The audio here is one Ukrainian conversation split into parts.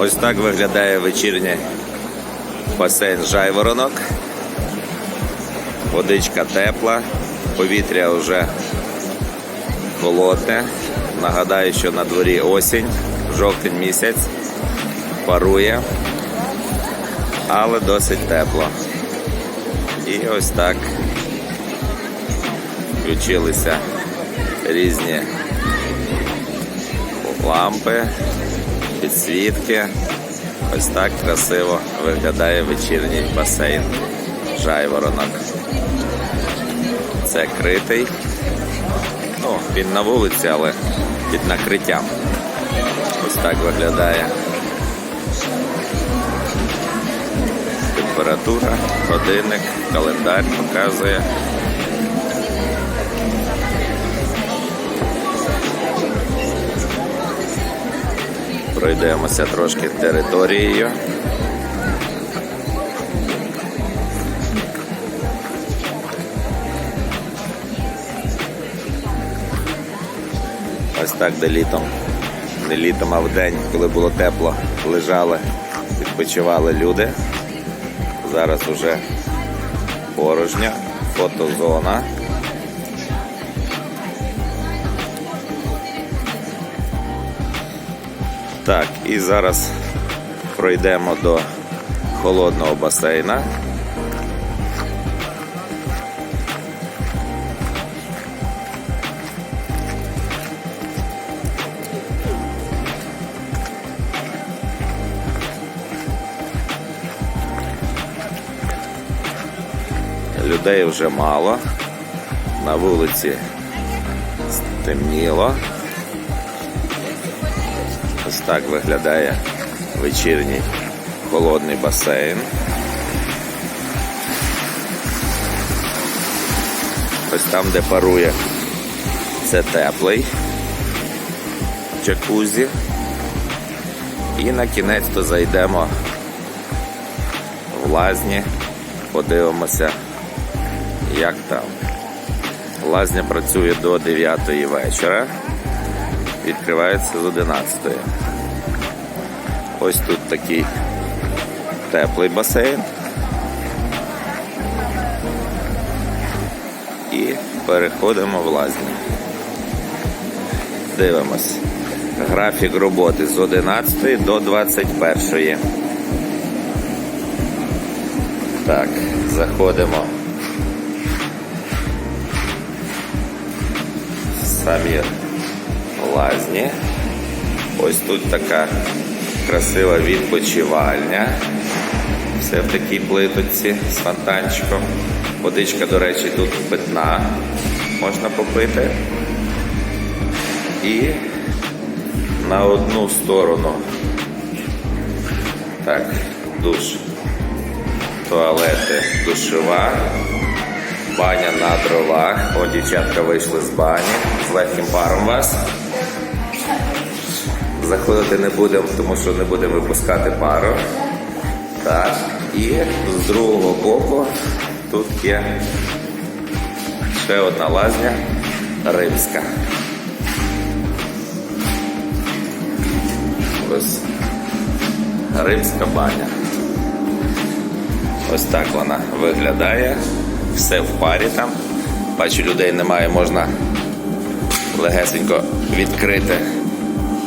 Ось так виглядає вечірній басейн Жайворонок. Водичка тепла, повітря вже холодне. Нагадаю, що на дворі осінь, жовтень місяць, парує, але досить тепло. І ось так включилися різні лампи, підсвітки. Ось так красиво виглядає вечірній басейн Жайворонок. Це критий. Ну, він на вулиці, але під накриттям. Ось так виглядає. Температура, годинник, календар показує. Пройдемося трошки територією. Ось так, де літом, не літом, а вдень, коли було тепло, лежали, відпочивали люди. Зараз уже порожня, фотозона. Так, і зараз пройдемо до холодного басейна. Людей вже мало. На вулиці стемніло. Ось так виглядає вечірній холодний басейн. Ось там, де парує, це теплий джакузі. І на кінець то зайдемо в лазні, подивимося, як там. Лазня працює до 9 вечора відкривається з 11. Ось тут такий теплий басейн. І переходимо в лазню. Дивимось. Графік роботи з 11 до 21. Так, заходимо. Самі лазні. Ось тут така красива відпочивальня. Все в такій плиточці з фонтанчиком. Водичка, до речі, тут питна. Можна попити. І на одну сторону. Так, душ, туалети, душова, баня на дровах. О, дівчатка вийшли з бані з легким паром вас. Заходити не будемо, тому що не будемо випускати пару. Так, і з другого боку тут є ще одна лазня римська. Ось римська баня. Ось так вона виглядає. Все в парі там. Бачу, людей немає, можна легесенько відкрити.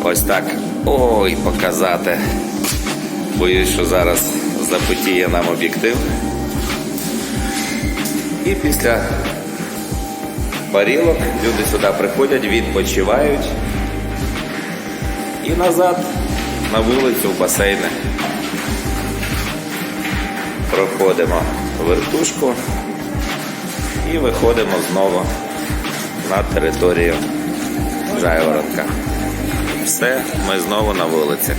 Ось так. Ой, показати. Боюсь, що зараз запотіє нам об'єктив. І після парілок люди сюди приходять, відпочивають і назад на вулицю в басейни. Проходимо вертушку і виходимо знову на територію Жайворонка. Все, ми знову на вулиці.